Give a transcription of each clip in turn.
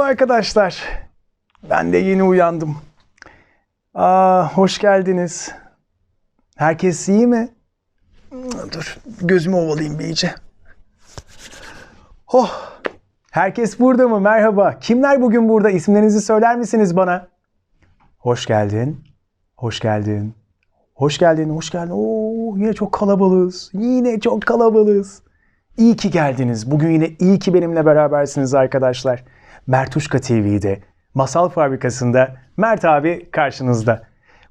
Merhaba arkadaşlar. Ben de yeni uyandım. Aa, hoş geldiniz. Herkes iyi mi? Dur, gözümü ovalayayım bir iyice. Oh, herkes burada mı? Merhaba. Kimler bugün burada? İsimlerinizi söyler misiniz bana? Hoş geldin. Hoş geldin. Hoş geldin, hoş geldin. Oo, yine çok kalabalığız. Yine çok kalabalığız. İyi ki geldiniz. Bugün yine iyi ki benimle berabersiniz arkadaşlar. Mertuşka TV'de, Masal Fabrikası'nda Mert abi karşınızda.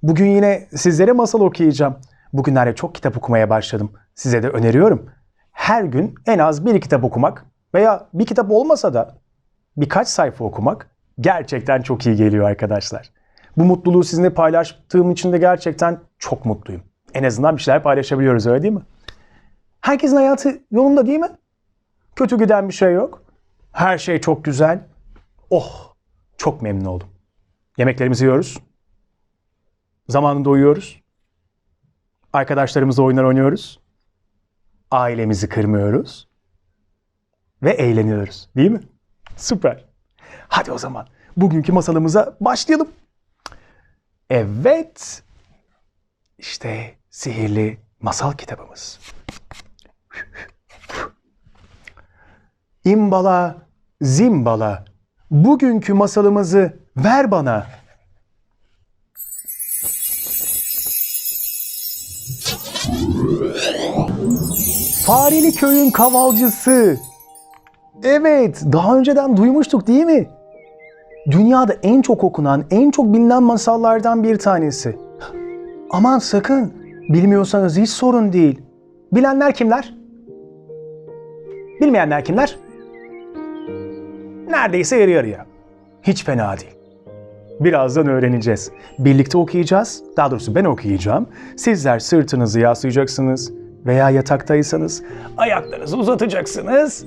Bugün yine sizlere masal okuyacağım. Bugünlerde çok kitap okumaya başladım. Size de öneriyorum. Her gün en az bir kitap okumak veya bir kitap olmasa da birkaç sayfa okumak gerçekten çok iyi geliyor arkadaşlar. Bu mutluluğu sizinle paylaştığım için de gerçekten çok mutluyum. En azından bir şeyler paylaşabiliyoruz öyle değil mi? Herkesin hayatı yolunda değil mi? Kötü giden bir şey yok. Her şey çok güzel. Oh, çok memnun oldum. Yemeklerimizi yiyoruz. Zamanında uyuyoruz. Arkadaşlarımızla oyunlar oynuyoruz. Ailemizi kırmıyoruz. Ve eğleniyoruz. Değil mi? Süper. Hadi o zaman bugünkü masalımıza başlayalım. Evet. İşte sihirli masal kitabımız. İmbala, zimbala, bugünkü masalımızı ver bana. Fareli köyün kavalcısı. Evet, daha önceden duymuştuk değil mi? Dünyada en çok okunan, en çok bilinen masallardan bir tanesi. Aman sakın, bilmiyorsanız hiç sorun değil. Bilenler kimler? Bilmeyenler kimler? Neredeyse yarı yarıya. Hiç fena değil. Birazdan öğreneceğiz. Birlikte okuyacağız. Daha doğrusu ben okuyacağım. Sizler sırtınızı yaslayacaksınız veya yataktaysanız ayaklarınızı uzatacaksınız.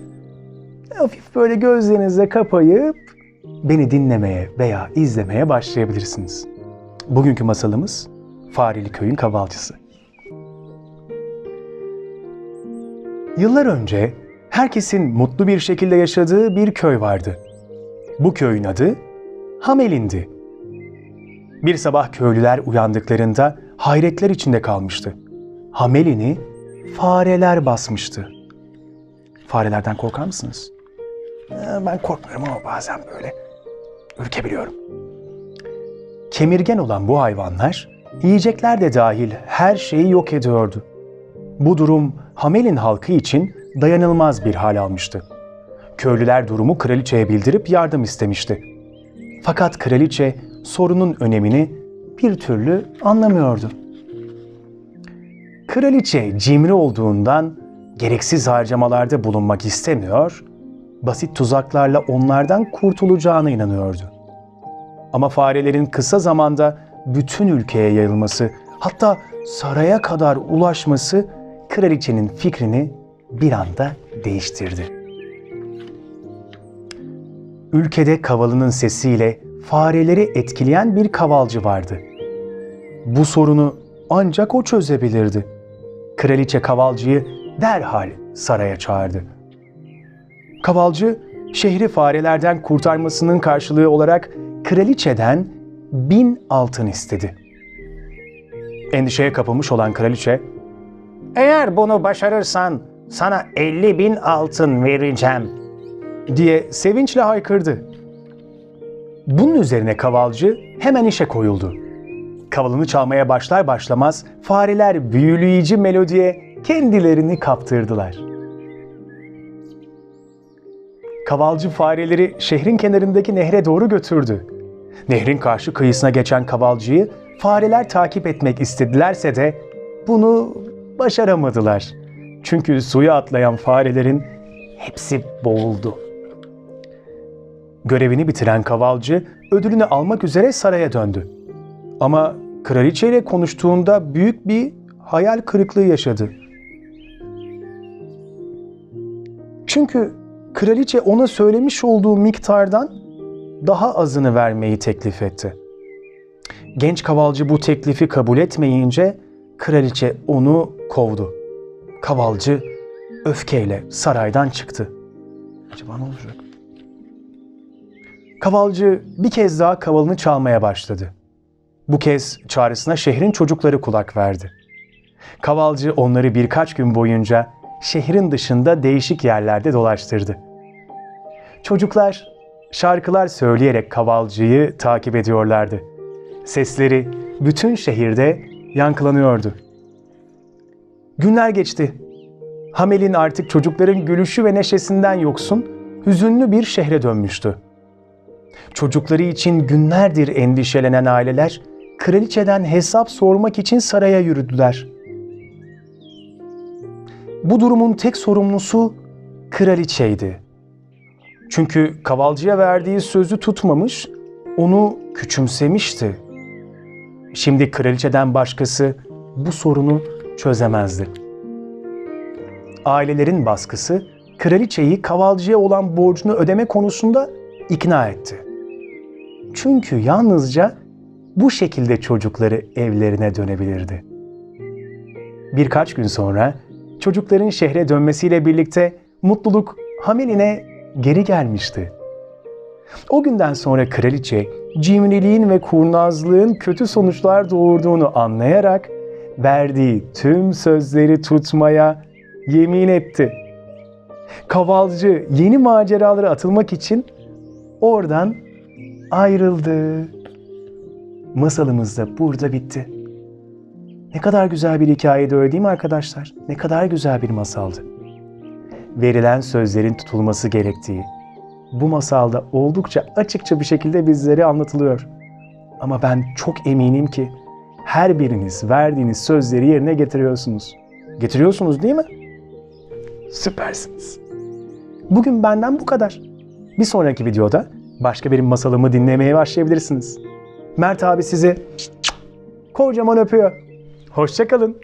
Hafif böyle gözlerinizi kapayıp beni dinlemeye veya izlemeye başlayabilirsiniz. Bugünkü masalımız Fareli Köyün Kavalcısı. Yıllar önce herkesin mutlu bir şekilde yaşadığı bir köy vardı. Bu köyün adı Hamel'indi. Bir sabah köylüler uyandıklarında hayretler içinde kalmıştı. Hamelini fareler basmıştı. Farelerden korkar mısınız? Ee, Ben korkmuyorum ama bazen böyle ürkebiliyorum. Kemirgen olan bu hayvanlar yiyecekler de dahil her şeyi yok ediyordu. Bu durum Hamel'in halkı için dayanılmaz bir hal almıştı. Köylüler durumu kraliçeye bildirip yardım istemişti. Fakat kraliçe sorunun önemini bir türlü anlamıyordu. Kraliçe cimri olduğundan gereksiz harcamalarda bulunmak istemiyor, basit tuzaklarla onlardan kurtulacağına inanıyordu. Ama farelerin kısa zamanda bütün ülkeye yayılması, hatta saraya kadar ulaşması kraliçenin fikrini bir anda değiştirdi. Ülkede kavalının sesiyle fareleri etkileyen bir kavalcı vardı. Bu sorunu ancak o çözebilirdi. Kraliçe kavalcıyı derhal saraya çağırdı. Kavalcı şehri farelerden kurtarmasının karşılığı olarak kraliçeden bin altın istedi. Endişeye kapılmış olan kraliçe, ''Eğer bunu başarırsan sana 50 bin altın vereceğim.'' diye sevinçle haykırdı. Bunun üzerine kavalcı hemen işe koyuldu. Kavalını çalmaya başlar başlamaz fareler büyüleyici melodiye kendilerini kaptırdılar. Kavalcı fareleri şehrin kenarındaki nehre doğru götürdü. Nehrin karşı kıyısına geçen kavalcıyı fareler takip etmek istedilerse de bunu başaramadılar. Çünkü suya atlayan farelerin hepsi boğuldu. Görevini bitiren kavalcı ödülünü almak üzere saraya döndü. Ama kraliçe ile konuştuğunda büyük bir hayal kırıklığı yaşadı. Çünkü kraliçe ona söylemiş olduğu miktardan daha azını vermeyi teklif etti. Genç kavalcı bu teklifi kabul etmeyince kraliçe onu kovdu. Kavalcı öfkeyle saraydan çıktı. Acaba ne olacak? Kavalcı bir kez daha kavalını çalmaya başladı. Bu kez çağrısına şehrin çocukları kulak verdi. Kavalcı onları birkaç gün boyunca şehrin dışında değişik yerlerde dolaştırdı. Çocuklar şarkılar söyleyerek kavalcıyı takip ediyorlardı. Sesleri bütün şehirde yankılanıyordu. Günler geçti. Hamel'in artık çocukların gülüşü ve neşesinden yoksun, hüzünlü bir şehre dönmüştü. Çocukları için günlerdir endişelenen aileler, kraliçeden hesap sormak için saraya yürüdüler. Bu durumun tek sorumlusu kraliçeydi. Çünkü kavalcıya verdiği sözü tutmamış, onu küçümsemişti. Şimdi kraliçeden başkası bu sorunu çözemezdi. Ailelerin baskısı kraliçeyi kavalcıya olan borcunu ödeme konusunda ikna etti. Çünkü yalnızca bu şekilde çocukları evlerine dönebilirdi. Birkaç gün sonra çocukların şehre dönmesiyle birlikte mutluluk Hamelin'e geri gelmişti. O günden sonra kraliçe cimriliğin ve kurnazlığın kötü sonuçlar doğurduğunu anlayarak verdiği tüm sözleri tutmaya yemin etti. Kavalcı yeni maceralara atılmak için oradan ayrıldı. Masalımız da burada bitti. Ne kadar güzel bir hikayeydi öyle değil mi arkadaşlar? Ne kadar güzel bir masaldı. Verilen sözlerin tutulması gerektiği, bu masalda oldukça açıkça bir şekilde bizlere anlatılıyor. Ama ben çok eminim ki her biriniz verdiğiniz sözleri yerine getiriyorsunuz. Getiriyorsunuz değil mi? Süpersiniz. Bugün benden bu kadar. Bir sonraki videoda başka bir masalımı dinlemeye başlayabilirsiniz. Mert abi sizi kocaman öpüyor. Hoşçakalın.